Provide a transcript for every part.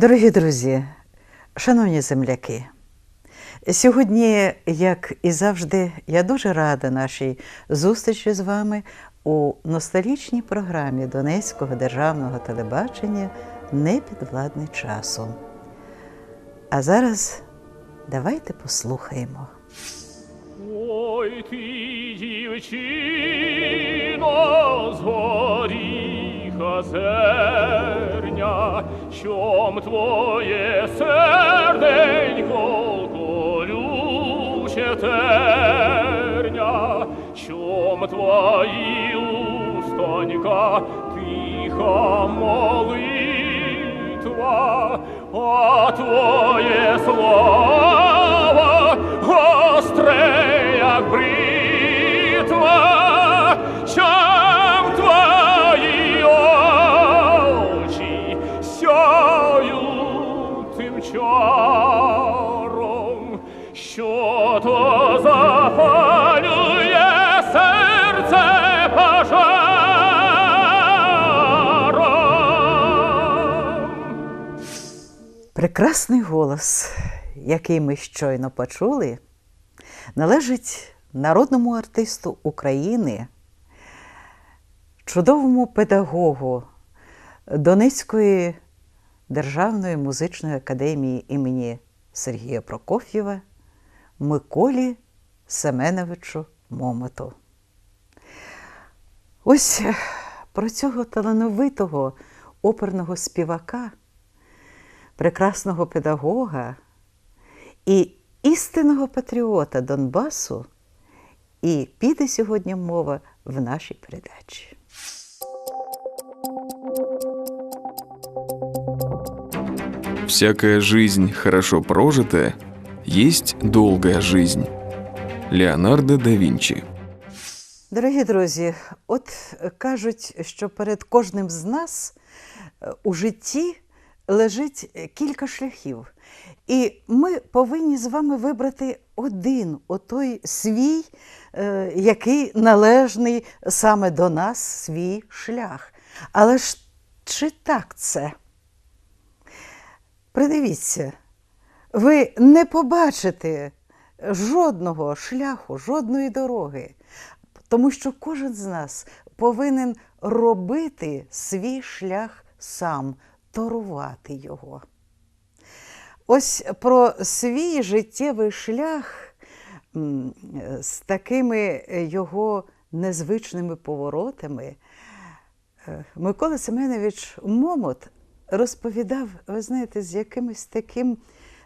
Дорогі друзі, шановні земляки, сьогодні, як і завжди, я дуже рада нашій зустрічі з вами у ностальгічній програмі Донецького державного телебачення Непідвладний часу. А зараз давайте послухаємо. Ой ти, дівчино, з зерня, чом твоє серденько колюче терня, чом твої устонька тиха молитва, а твоє слово гостре, як бритва, Прекрасний голос, який ми щойно почули, належить народному артисту України, чудовому педагогу Донецької державної музичної академії імені Сергія Прокоф'єва Миколі Семеновичу Момоту. Ось про цього талановитого оперного співака прекрасного педагога і істинного патріота Донбасу, і піде сьогодні мова в нашій передачі. Всякая жизнь хорошо прожитая есть долгая жизнь. Леонардо да Винчи. Дорогі друзі, от кажуть, що перед кожним з нас е, у житті лежить е, кілька шляхів. І ми повинні з вами вибрати один, отой свій, е, який належний саме до нас, свій шлях. Але ж чи так це? Придивіться, ви не побачите жодного шляху, жодної дороги, тому що кожен з нас повинен робити свій шлях сам, торувати його. Ось про свій життєвий шлях з такими його незвичними поворотами е, Микола Семенович Момот розповідав, ви знаєте, з якимось таким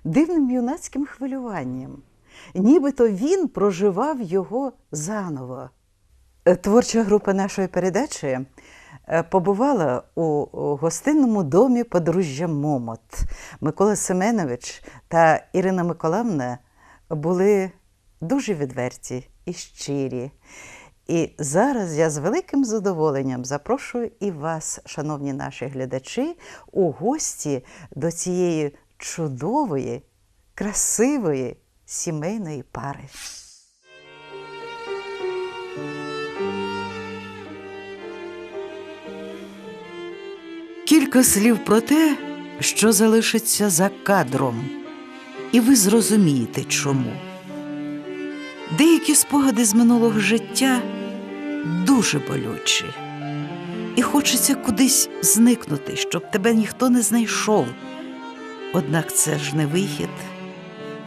дивним юнацьким хвилюванням. Нібито він проживав його заново. Е, Творча група нашої передачі побувала у у гостинному домі подружжя Момот. Микола Семенович та Ірина Миколаївна були дуже відверті і щирі. І зараз я з великим задоволенням запрошую і вас, шановні наші глядачі, у гості до цієї чудової, красивої сімейної пари. Кілька слів про те, що залишиться за кадром, і ви зрозумієте чому. Деякі спогади з минулого життя дуже болючі, і хочеться кудись зникнути, щоб тебе ніхто не знайшов. Однак це ж не вихід.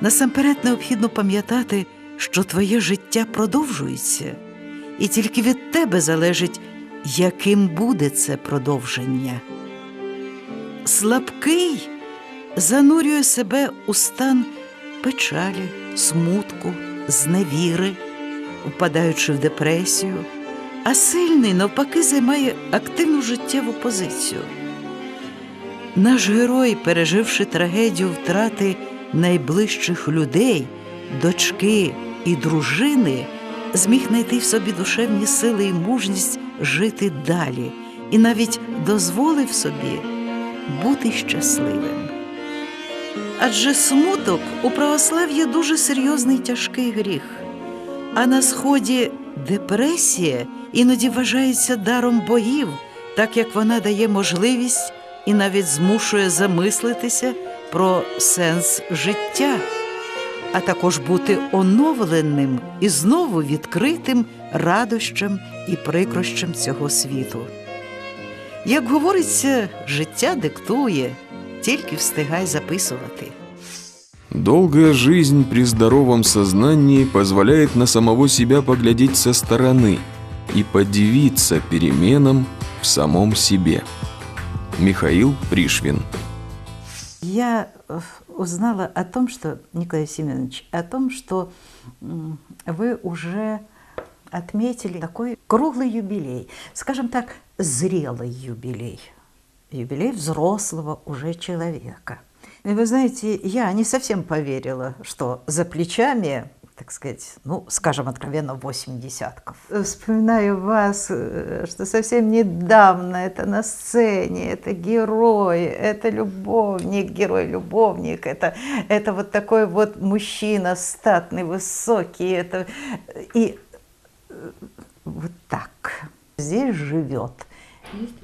Насамперед необхідно пам'ятати, що твоє життя продовжується, і тільки від тебе залежить, яким буде це продовження. Слабкий занурює себе у стан печалі, смутку, зневіри, впадаючи в депресію, а сильний, навпаки, займає активну життєву позицію. Наш герой, переживши трагедію втрати найближчих людей, дочки і дружини, зміг знайти в собі душевні сили і мужність жити далі, і навіть дозволив собі бути щасливим. Адже смуток у православ'ї дуже серйозний тяжкий гріх, а на сході депресія іноді вважається даром богів так як вона дає можливість і навіть змушує замислитися про сенс життя, а також бути оновленим і знову відкритим радощам і прикрощам цього світу. Як говориться, життя диктує, тільки встигай записувати. Долгая жизнь при здоровом сознании позволяет на самого себя поглядеть со стороны и подивиться переменам в самом себе. Михаил Пришвин Я э, узнала о том, что, Николай Семенович, о том, что вы уже отметили такой круглый юбилей, скажем так, зрелый юбилей, юбилей взрослого уже человека. И вы знаете, я не совсем поверила, что за плечами так сказать, ну, скажем откровенно, 8 десятков. Вспоминаю вас, э, что совсем недавно это на сцене, это герой, это любовник, герой-любовник, это, это вот такой вот мужчина статный, высокий, это, и э, вот так. Здесь живет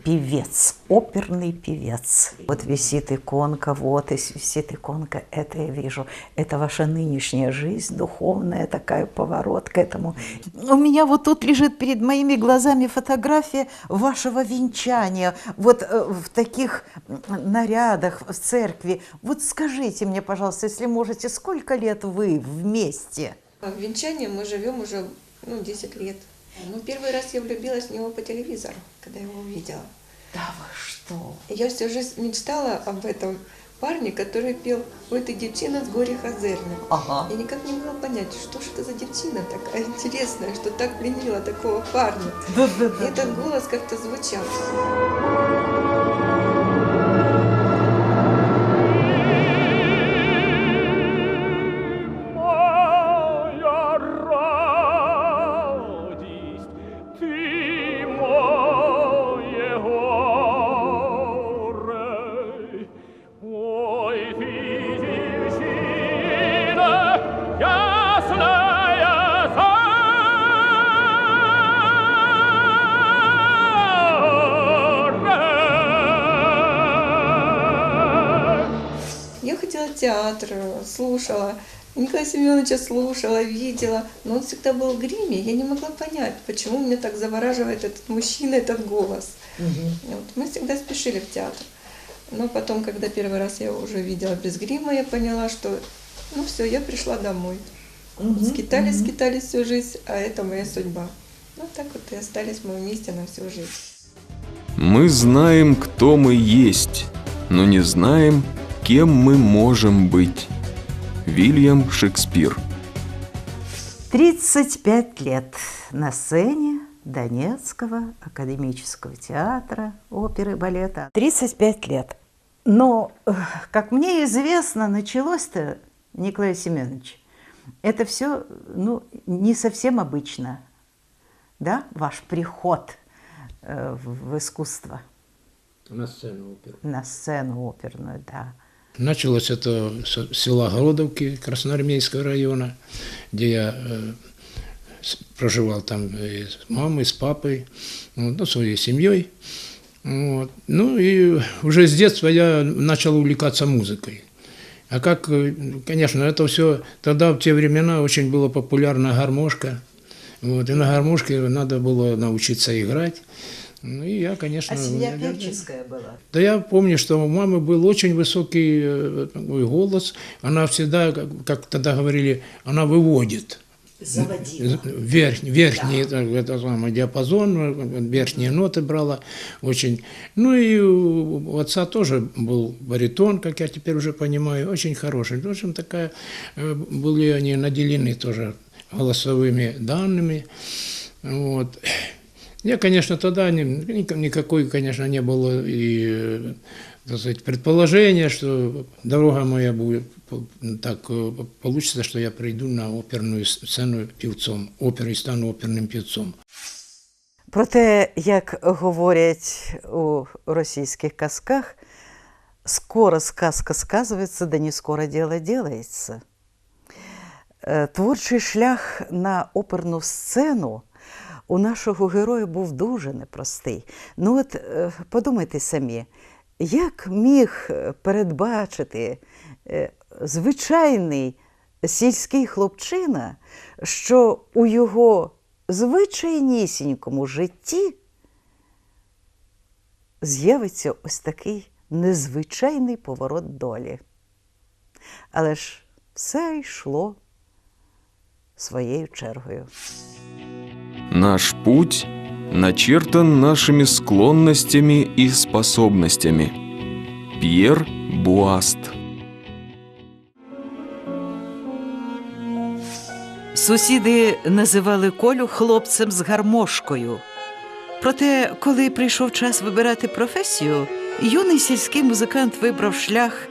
певец, оперный певец. Вот висит иконка, вот и висит иконка, это я вижу. Это ваша нынешняя жизнь, духовная такая поворот к этому. У меня вот тут лежит перед моими глазами фотография вашего венчания, вот э, в таких нарядах в церкви. Вот скажите мне, пожалуйста, если можете, сколько лет вы вместе? В венчании мы живем уже ну, 10 лет. Ну, первый раз я влюбилась в него по телевизору, когда его увидела. Да вы что? Я всю жизнь мечтала об этом парне, который пел «Ой, ты девчина с горя хазерным». Ага. Я никак не могла понять, что ж это за девчина такая интересная, что так пленила такого парня. Да, да, И этот голос как-то звучал. Театр, слушала, Николая Семеновича слушала, видела, но он всегда был в гриме. Я не могла понять, почему меня так завораживает этот мужчина, этот голос. Вот. Мы всегда спешили в театр. Но потом, когда первый раз я уже видела без грима, я поняла, что ну все, я пришла домой. Скитались, скитались всю жизнь, а это моя судьба. Ну так вот и остались мы вместе на всю жизнь. Мы знаем, кто мы есть, но не знаем, кем мы можем быть. Вильям Шекспир 35 лет на сцене Донецкого академического театра оперы и балета. 35 лет. Но, э, как мне известно, началось-то, Николай Семенович, это все ну, не совсем обычно, да, ваш приход э, в искусство, На сцену оперу. на сцену оперную, да. Началось это с села Городовки Красноармейского района, где я э, с- проживал там и с мамой, с папой, вот, ну, своей семьей. Вот. Ну и уже с детства я начал увлекаться музыкой. А как, э, конечно, это все, тогда в те времена очень была популярна гармошка. Вот, и на гармошке надо было научиться играть. Ну и я, конечно... я- я- была? да я помню, что у мамы был очень высокий э, такой голос. Она всегда, как, тогда говорили, она выводит. Заводила. Верх, верхний так, это самый диапазон, э, верхние ноты брала очень. Ну и у отца тоже был баритон, как я теперь уже понимаю, очень хороший. В общем, такая, э, были они наделены тоже голосовыми данными. Вот. Я, конечно, тогда ни- ни- никакой, конечно, не было и э, так сказать, предположения, что дорога моя будет по- так э, получится, что я приду на оперную сцену певцом, оперы и стану оперным певцом. Про те, як говорять у російських казках, скоро сказка сказується, да не скоро діло ділається. Е, Творчий шлях на оперну сцену у нашого героя був дуже непростий. Ну от е, подумайте самі, як міг е, передбачити е, звичайний сільський хлопчина, що у його звичайнісінькому житті з'явиться ось такий незвичайний поворот долі. Але ж все йшло своєю чергою. Наш путь начертан нашими склонностями и способностями. Пьер Буаст Сусіди називали Колю хлопцем з гармошкою. Проте, коли прийшов час вибирати професію, юний сільський музикант вибрав шлях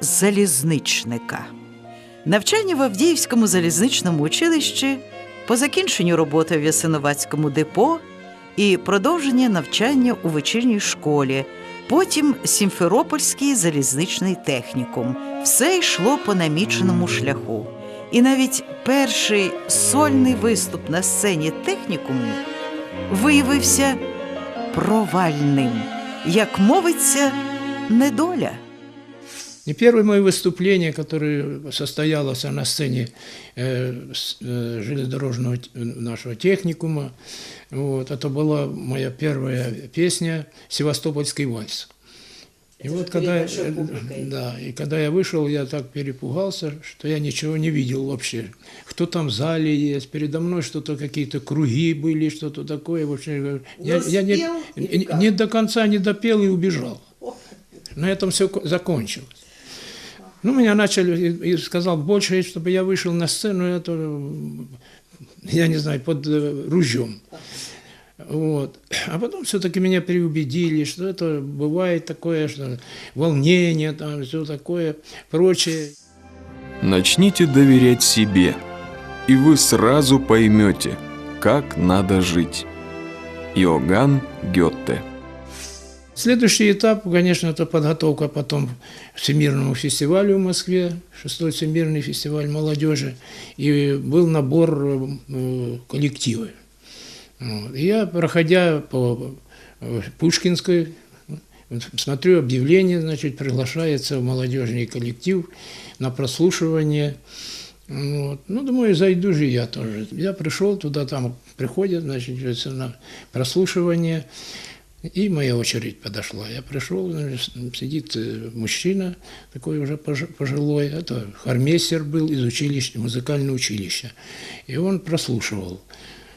залізничника. Навчання в Авдіївському залізничному училищі, по закінченню роботи в Ясиновацькому депо і продовження навчання у вечірній школі, потім Сімферопольський залізничний технікум. Все йшло по наміченому шляху. І навіть перший сольний виступ на сцені технікуму виявився провальним, як мовиться, недоля. И первое мое выступление, которое состоялось на сцене э, э, железнодорожного т- нашего техникума, вот, это была моя первая песня «Севастопольский вальс». И вот когда, э, да, и когда я вышел, я так перепугался, что я ничего не видел вообще. Кто там в зале есть, передо мной что-то, какие-то круги были, что-то такое. Вообще, я, я не, не, не до конца не допел и убежал. На этом все закончилось. Ну, меня начали, и, сказал больше, чтобы я вышел на сцену, это, я не знаю, под э, ружьем. Вот. А потом все-таки меня переубедили, что это бывает такое, что волнение, там все такое, прочее. Начните доверять себе, и вы сразу поймете, как надо жить. Иоганн Гетте Следующий этап, конечно, это подготовка потом к Всемирному фестивалю в Москве, шестой Всемирный фестиваль молодежи, и был набор э. И я, проходя по э, Пушкинской, смотрю объявление, значит, приглашается молодежный коллектив на прослушивание. Вот. Ну, думаю, зайду же я тоже. Я пришел туда, там приходят, значит, на прослушивание. И моя очередь подошла. Я пришел, сидит э, мужчина, такой уже пож- пожилой, это хармейстер был из училища, музыкального училища. И он прослушивал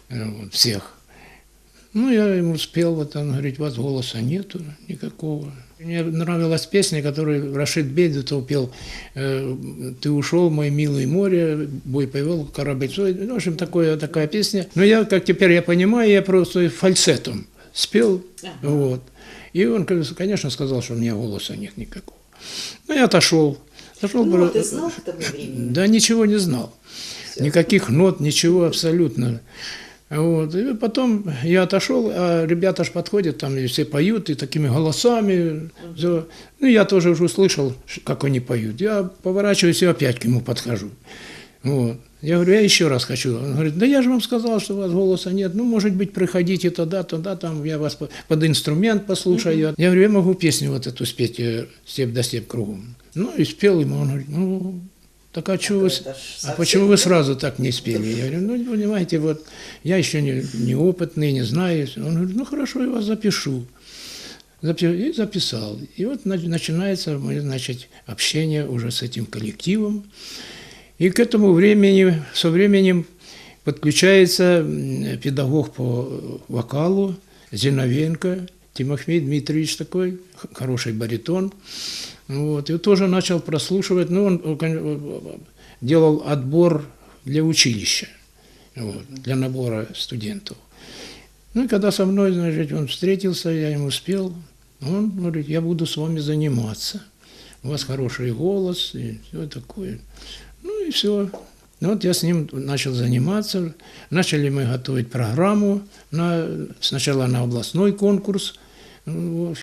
э, всех. Ну, я ему спел, вот он говорит, у вас голоса нету никакого. Мне нравилась песня, которую Рашид Бейдутов пел э, «Ты ушел, мой милый море, бой повел корабль свой». Ну, В общем, такое, такая песня. Но я, как теперь я понимаю, я просто фальцетом спел. Вот. И он, конечно, сказал, что у меня голоса нет никакого. Ну, я отошел. отошел Ну, про- ты знал к тому времени? Да ничего не знал. Никаких нот, ничего абсолютно. Вот. И потом я отошел, а ребята ж подходят, там и все поют, и такими голосами. Всё. Ну, я тоже уже услышал, как они поют. Я поворачиваюсь и опять к нему подхожу. Вот. Я говорю, я еще раз хочу. Он говорит, да я же вам сказал, что у вас голоса нет. Ну, может быть, приходите тогда, тогда, там я вас по- под инструмент послушаю. Я говорю, я могу песню вот эту спеть э, «Степ до степ кругом». Ну, и спел ему. Он говорит, ну, так а, чего вы, а почему вы сразу так не спели? Я говорю, ну, понимаете, вот я еще не, неопытный, не знаю. Он говорит, ну, хорошо, я вас запишу. Запи- И записал. И вот на- начинается значит, общение уже с этим коллективом. И к этому времени, со временем подключается педагог по вокалу Зиновенко, Тимофей Дмитриевич такой, хороший баритон. Вот, и тоже начал прослушивать, ну, он, он, кон- делал отбор для училища, вот, для набора студентов. Ну и когда со мной, значит, он встретился, я ему спел, он говорит, я буду с вами заниматься. У вас хороший голос и все такое. И все. Ну, вот я с ним начал заниматься. Начали мы готовить программу на, сначала на областной конкурс.